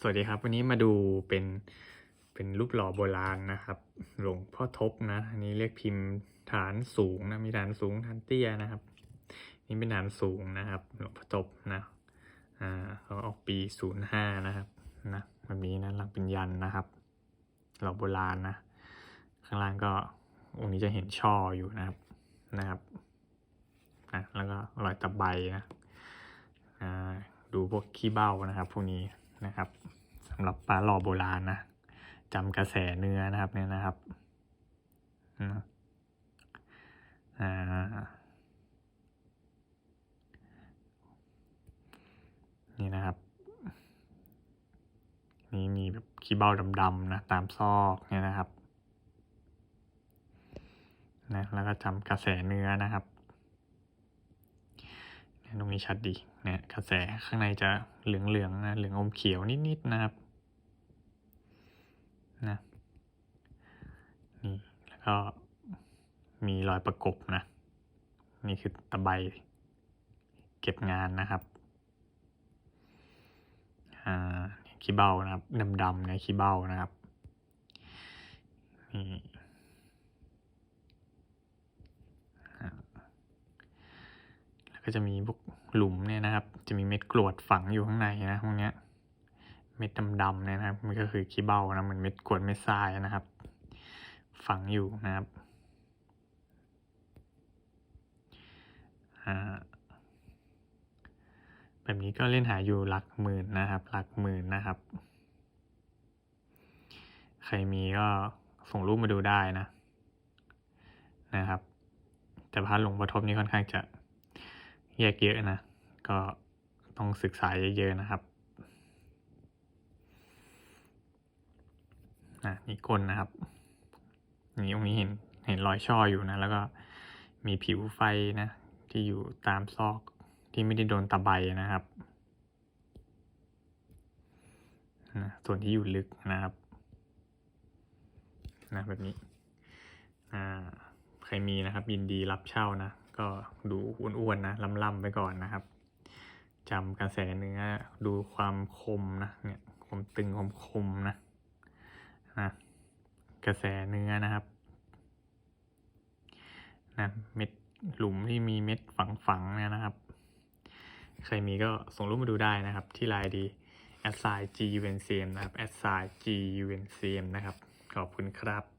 สวัสดีครับ วันนี้มาดูเป็นเป็นรูปหล่อโบราณนะครับหลวงพ่อทบนะ อันนี้เรียกพิมพ์ฐานสูงนะมีฐานสูงฐานเตี้ยนะครับ นี่เป็นฐานสูงนะครับ หลวงพ่อทบนะอ่าเขาออกปีศูนย์ห้านะครับนะแบบนี้นะหลังเป็นยันนะครับหล่อโบราณนะ ข้างล่างก็องค์นี้จะเห็นช่ออยู่นะครับนะครับนะแล้วก็รอยตะไบนะอ่าดูพวกขี้เบ้านะครับพวกนี้ นะครับสำหรับปลาหล่อโบราณนะจำกระแสเนื้อนะครับเนี่ยนะครับนะอ่านี่นะครับนี่มีแบบขี้เบ้าดำๆนะตามซอกเนี่ยนะครับนะแล้วก็จำกระแสเนื้อนะครับ ตรงนี้ชัดดีนี่ยกระแสข้างในจะเหลืองๆนะเหลืองอมเขียวนิดๆนะครับนะนี่แล้วก็มีรอยประกบนะ นี่คือตะไบเก็บงานนะครับอ่าขี้เบ้านะครับดำๆในขี้เบ้านะครับนี่อ่าแล้ว ก็จะมีพวกหลุมเนี่ยนะครับ จะมีเม็ดกรวดฝังอยู่ข้างในนะพวกเนี้ย เม็ดดำๆเนี่ยนะครับ มันก็คือขี้เบ้านะเหมือนเม็ดกรวดเม็ดทรายนะครับ ฝังอยู่นะครับอ่าแบบนี้ก็เล่นหาอยู่หลักหมื่นนะครับ หลักหมื่นนะครับ ใครมีก็ส่งรูปมาดูได้นะนะครับ แต่พระหลวงพ่อทบนี่ค่อนข้างจะ แยกเยอะนะ ก็ต้องศึกษาเยอะๆนะครับนะนี่ก้นนะครับ นี่ตรงนี้เห็นเห็นรอยช่ออยู่นะ แล้วก็มีผิวไฟนะ ที่อยู่ตามซอกที่ไม่ได้โดนตะไบนะครับนะส่วนที่อยู่ลึกนะครับนะแบบนี้อ่าใครมีนะครับ ยินดีรับเช่านะ ก็ดูอ้วนๆนะล่ำๆไปก่อนนะครับจำกระแสเนื้อดูความคมนะเนี่ยความตึงความคมนะนะกระแสเนื้อนะครับนะเม็ดหลุมที่มีเม็ดฝังๆเนี่ยนะครับ ใครมีก็ส่งรูปมาดูได้นะครับ ที่ไลน์ดี a s s i g u n c m นะครับ a s s i g u n c m นะครับ ขอบคุณครับ